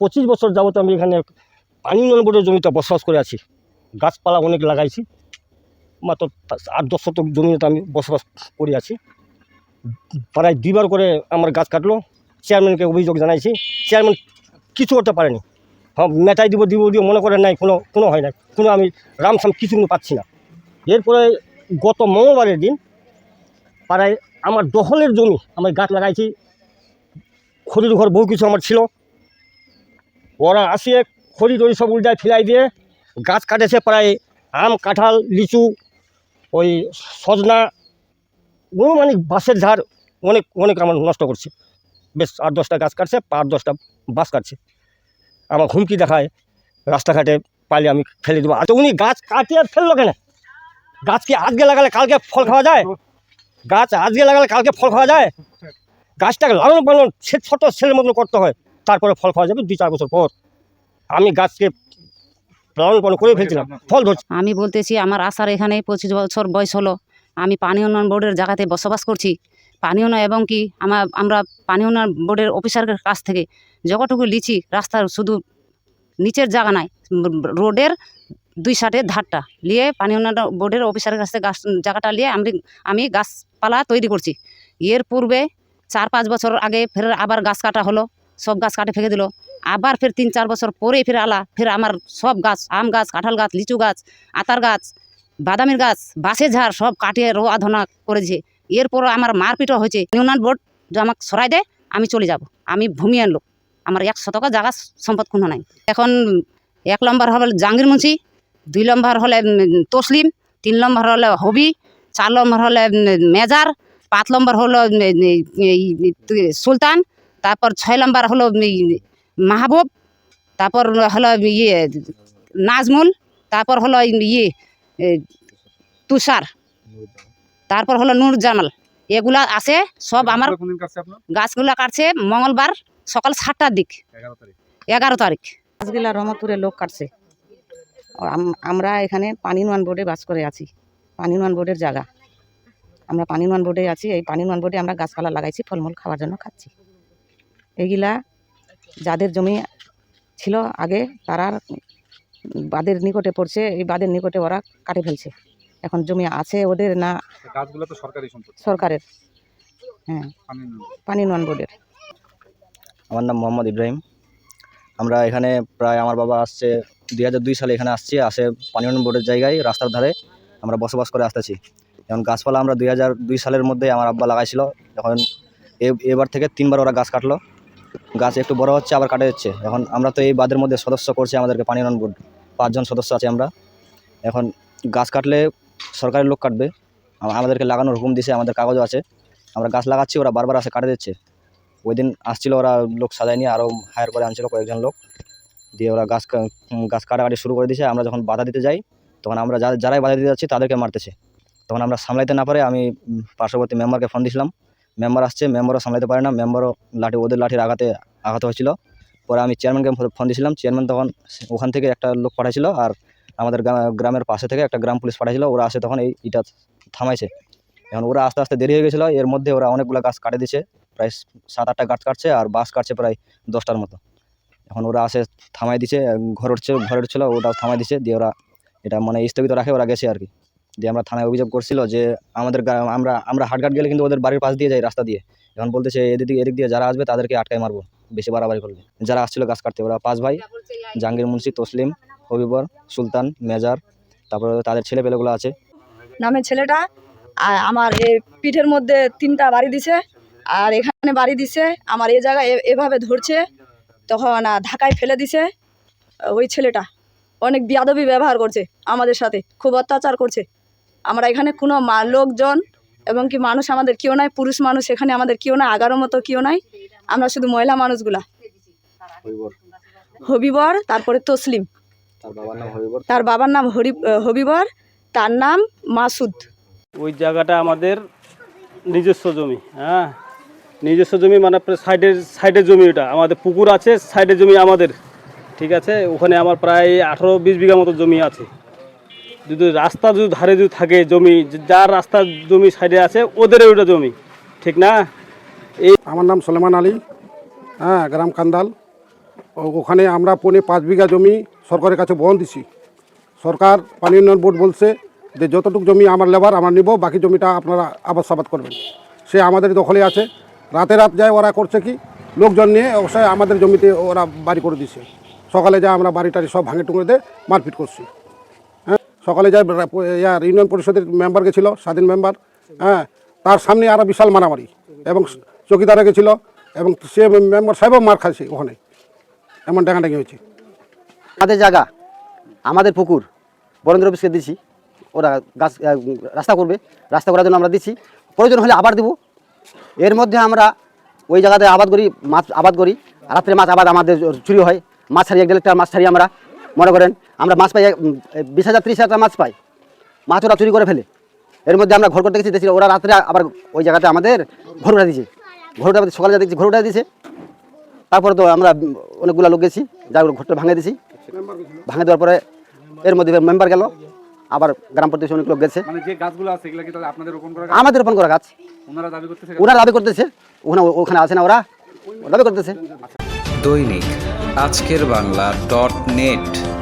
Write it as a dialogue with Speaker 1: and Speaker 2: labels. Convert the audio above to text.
Speaker 1: পঁচিশ বছর যাবত আমি এখানে পানি নম্বরের জমিতে বসবাস করে আছি। গাছপালা অনেক লাগাইছি। মাত্র আট দশ শতক জমিতে আমি বসবাস করে আছি। প্রায় দুইবার করে আমার গাছ কাটলো। চেয়ারম্যানকে অভিযোগ জানাইছি। চেয়ারম্যান কিছু করতে পারেনি। হ্যাঁ মেটাই দিব দিব দিব, মনে করেন নাই, কোনো কোনো হয় না কোনো আমি রামসাম কিছু কোনো পাচ্ছি না। এরপরে গত মঙ্গলবারের দিন পাড়ায় আমার দহলের জমি আমি গাছ লাগাইছি। খড়ির ঘর বহু কিছু আমার ছিল। ওরা আসিয়ে খড়ি টড়ি সব উল্টায় ফিলাই দিয়ে গাছ কাটেছে প্রায় আম, কাঁঠাল, লিচু, ওই সজনা বহু মানে বাঁশের ঝাড় অনেক অনেক আমার নষ্ট করছে। বেশ আট দশটা গাছ কাটছে আট দশটা বাস কাটছে। আমার হুমকি দেখায় রাস্তাঘাটে, পাইলে আমি ফেলে দেবো। আচ্ছা উনি গাছ কাটিয়ে আর ফেলল কেন? গাছ কি আজকে লাগালে কালকে ফল খাওয়া যায়? গাছ আজকে লাগালে কালকে ফল খাওয়া যায়? গাছটাকে লালন পালন সে ছোট ছেলের মতন করতে হয়। তারপরে ফল খাওয়া যাবে দুই চার বছর পর। আমি গাছকে লালন করে ফেলছিলাম। ফল
Speaker 2: আমি বলতেছি, আমার আসার এখানে পঁচিশ বছর বয়স হলো। আমি পানি উন্নয়ন বোর্ডের জায়গাতে বসবাস করছি। পানি উন্নয়ন এবং কি আমার আমরা পানি উন্নয়ন বোর্ডের অফিসারের কাছ থেকে যতটুকু লিচি, রাস্তার শুধু নিচের জায়গা নাই, রোডের দুই সাইডের ধারটা নিয়ে পানি উন্নয়ন বোর্ডের অফিসারের কাছ থেকে গাছ, জায়গাটা নিয়ে আমি আমি গাছপালা তৈরি করছি। এর পূর্বে চার পাঁচ বছর আগে ফের আবার গাছ কাটা হলো। সব গাছ কাটে ফেঁকে দিল। আবার ফের তিন চার বছর পরে ফের আলা, ফের আমার সব গাছ, আম গাছ, কাঁঠাল গাছ, লিচু গাছ, আতার গাছ, বাদামের গাছ, বাঁশের ঝাড় সব কাটিয়ে রোয়া ধনা করেছে। এরপর আমার মারপিটও হয়েছে। ইউনিয়ন বোর্ড আমাকে সরাই দেয়, আমি চলে যাব। আমি ভূমি আনলো আমার এক শতক জায়গা সম্পদ কোনো নাই। এখন এক নম্বর হবে জাহাঙ্গীর মুন্সি দুই নম্বর হলে তসলিম, তিন নম্বর হলে হবি, চার নম্বর হলে মেজার, পাঁচ নম্বর হলো সুলতান তারপর ছয় নম্বর হলো মাহবুব তারপর হলো ইয়ে নাজমুল তারপর হলো ইয়ে তুষার তারপর হলো নূর জামাল। এগুলা আছে সব আমার গাছগুলা কাটছে মঙ্গলবার সকাল সাতটার দিক।
Speaker 3: এগারো তারিখ।
Speaker 2: এগারো তারিখ। গাছগুলা রহমতপুরের লোক কাটছে। আমরা এখানে পানি বোর্ডে বাস করে আছি। পানি বোর্ডের জায়গা। আমরা পানি বোর্ডে আছি এই পানি উন্নয়ন বোর্ডে আমরা গাছপালা লাগাইছি ফলমূল খাওয়ার জন্য খাচ্ছি। এইগুলা যাদের জমি ছিল আগে তারা বাদের নিকটে পড়ছে এই বাদের নিকটে ওরা কাটে ফেলছে। এখন জমি আছে ওদের না
Speaker 3: গাছগুলো তো সরকারি সম্পত্তি
Speaker 2: সরকারের। হ্যাঁ।
Speaker 3: পানি
Speaker 2: উন্নয়ন বোর্ডের।
Speaker 4: আমার নাম মোহাম্মদ ইব্রাহিম। আমরা এখানে প্রায় আমার বাবা আসছে দুই হাজার দুই সালে এখানে আসছে আসে পানি উন্নয়ন বোর্ডের জায়গায় রাস্তার ধারে আমরা বসবাস করে আসতেছি। এখন গাছপালা আমরা দুই হাজার দুই সালের মধ্যে আমার আব্বা লাগাইছিল। এখন এ- এবার থেকে তিনবার ওরা গাছ কাটলো। গাছ একটু বড় হচ্ছে, আবার কাটা যাচ্ছে এখন আমরা তো এই বাদের মধ্যে সদস্য করছি আমাদেরকে, পানি উন্নয়ন বোর্ড। পাঁচজন সদস্য আছে আমরা। এখন গাছ কাটলে সরকারের লোক কাটবে। আমাদেরকে লাগানোর হুকুম দিছে, আমাদের কাগজও আছে। আমরা গাছ লাগাচ্ছি, ওরা বারবার আসে, কাটে দিচ্ছে। ওই দিন আসছিল ওরা লোক সাজায় নিয়ে আরও হায়ার করে আনছিল কয়েকজন লোক। দিয়ে ওরা গাছ গাছ কাটাকাটি শুরু করে দিয়েছে আমরা যখন বাধা দিতে যাই, তখন আমরা যারাই বাধা দিতে যাচ্ছি, তাদেরকে মারতেছে। তখন আমরা সামলাইতে না পারে, আমি পার্শ্ববর্তী মেম্বারকে ফোন দিয়েছিলাম মেম্বার আসছে, মেম্বারও সামলাতে পারে না, মেম্বারও লাঠি, ওদের লাঠির আঘাতে আঘাত হয়েছিল। পরে আমি চেয়ারম্যানকে ফোন দিয়েছিলাম। চেয়ারম্যান তখন ওখান থেকে একটা লোক পাঠাইছিল আর আমাদের গ্রা- গ্রামের পাশে থেকে একটা গ্রাম পুলিশ পাঠাইছিল। ওরা আসে তখন এই ইটা থামাইছে। এখন ওরা আস্তে আস্তে দেরি হয়ে গেছিল। এর মধ্যে ওরা অনেকগুলো গাছ কাটে দিছে প্রায় সাত, আটটা গাছ কাটছে আর বাস কাটছে প্রায় দশটার মতো। এখন ওরা আসে, থামাই দিছে ঘর উঠছে, ঘরে উঠছিল, ওটাও থামাই দিছে দিয়ে ওরা এটা মানে স্থগিত রাখে, ওরা গেছে আর কি। দিয়ে আমরা থানায় অভিযোগ করছিল যে আমাদের আমরা আমরা হাটঘাট গেলে কিন্তু ওদের বাড়ির পাশ দিয়ে যাই রাস্তা দিয়ে। এখন বলতেছে এদিক এদিক দিয়ে যারা আসবে তাদেরকে আটকায় মারবো, বেশি বাড়াবাড়ি করলে। যারা আসছিল গাছ কাটতে, ওরা পাঁচ ভাই, জাহাঙ্গীর মুন্সি, তসলিম হবিবর সুলতান, মেজার, তারপরে তাদের ছেলে পেলেগুলো আছে।
Speaker 5: নামের ছেলেটা আমার এ পিঠের মধ্যে তিনটা বাড়ি দিছে, আর এখানে বাড়ি দিছে, আমার এ জায়গায় এভাবে ধরছে, তখন ধাক্কায় ফেলে দিছে, ওই ছেলেটা। অনেক বিয়াদবি ব্যবহার করছে আমাদের সাথে, খুব অত্যাচার করছে। আমরা এখানে কোনো মা- লোকজন এবং কি মানুষ আমাদের কেউ নাই পুরুষ মানুষ এখানে আমাদের কেউ নাই আগারো মতো কেউ নাই। আমরা শুধু মহিলা মানুষগুলা।
Speaker 4: হবিবর।
Speaker 5: হবিবর তারপরে তসলিম।
Speaker 4: তার বাবার নাম
Speaker 5: তার বাবার নাম হরি হবিবর তার নাম মাসুদ।
Speaker 6: ওই জায়গাটা আমাদের নিজস্ব জমি হ্যাঁ? নিজস্ব জমি মানে প্রায় সাইডের সাইডের জমি ওটা। আমাদের পুকুর আছে সাইডের জমি আমাদের ঠিক আছে? ওখানে আমার প্রায় আঠারো বিশ বিঘা মতো জমি আছে। যদি রাস্তা যদি ধারে যদি থাকে জমি যার রাস্তার জমি সাইডে আছে ওদের ওইটা জমি। ঠিক না?
Speaker 7: এই আমার নাম সলেমান আলী। হ্যাঁ গ্রাম কান্দাল। ওখানে আমরা পৌনে পাঁচ বিঘা জমি সরকারের কাছে বহন দিছি। সরকার, পানি উন্নয়ন বোর্ড বলছে যে যতটুকু জমি আমার লেবার, আমরা নিব, বাকি জমিটা আপনারা আবাদ সাবাদ করবেন। সে আমাদের দখলে আছে। রাতে রাত যায় ওরা করছে কি? লোকজন নিয়ে অবশ্যই আমাদের জমিতে ওরা বাড়ি করে দিছে। সকালে যায় আমরা বাড়ি টাড়ি সব ভাঙে টুঙে দিয়ে মারপিট করছি। সকালে যায় ইয়ার ইউনিয়ন পরিষদের মেম্বার গেছিল, স্বাধীন মেম্বার হ্যাঁ তার সামনে আরও বিশাল মারামারি এবং চকিদারে গেছিল এবং সে মেম্বার সাহেবও মার খাইছে ওখানে। এমন ডাঙাডাঙি হয়েছে।
Speaker 8: আমাদের জায়গা, আমাদের পুকুর, বরেন্দ্র অফিসকে দিছি। ওরা গাছ রাস্তা করবে, রাস্তা করার জন্য আমরা দিচ্ছি প্রয়োজন হলে আবার দিব। এর মধ্যে আমরা ওই জায়গাতে আবাদ করি, মাছ আবাদ করি। রাত্রে মাছ আবাদ আমাদের চুরি হয়। মাছ ছাড়িয়ে এক দেড় মাছ ছাড়িয়ে আমরা মনে করেন আমরা মাছ পাই বিশ হাজার ত্রিশ হাজার মাছ পাই। মাছ ওরা চুরি করে ফেলে। এর মধ্যে আমরা ঘর করতে গেছি দেখছি ওরা রাত্রে আবার ওই জায়গাতে আমাদের ঘর উঠা দিয়েছে। ঘর উঠা সকালে যা দেখছি ঘর উঠা দিয়েছে। তারপরে তো আমরা অনেকগুলো লোক গেছি যা ঘরটা ভাঙে দিছি ভাঙে দেওয়ার পরে এর মধ্যে মেম্বার গেল আবার গ্রাম প্রতিবেশী অনেক লোক গেছে।
Speaker 3: মানে যে গাছগুলো আছে এগুলো কি তাহলে আপনাদের রোপণ করা গাছ?
Speaker 8: আমাদের রোপণ করা গাছ।
Speaker 3: ওনারা দাবি করতেছে
Speaker 8: ওনারা দাবি করতেছে ওখানে ওখানে আছে না ওরা দাবি করতেছে।
Speaker 9: দৈনিক আজকের বাংলা ডট নেট।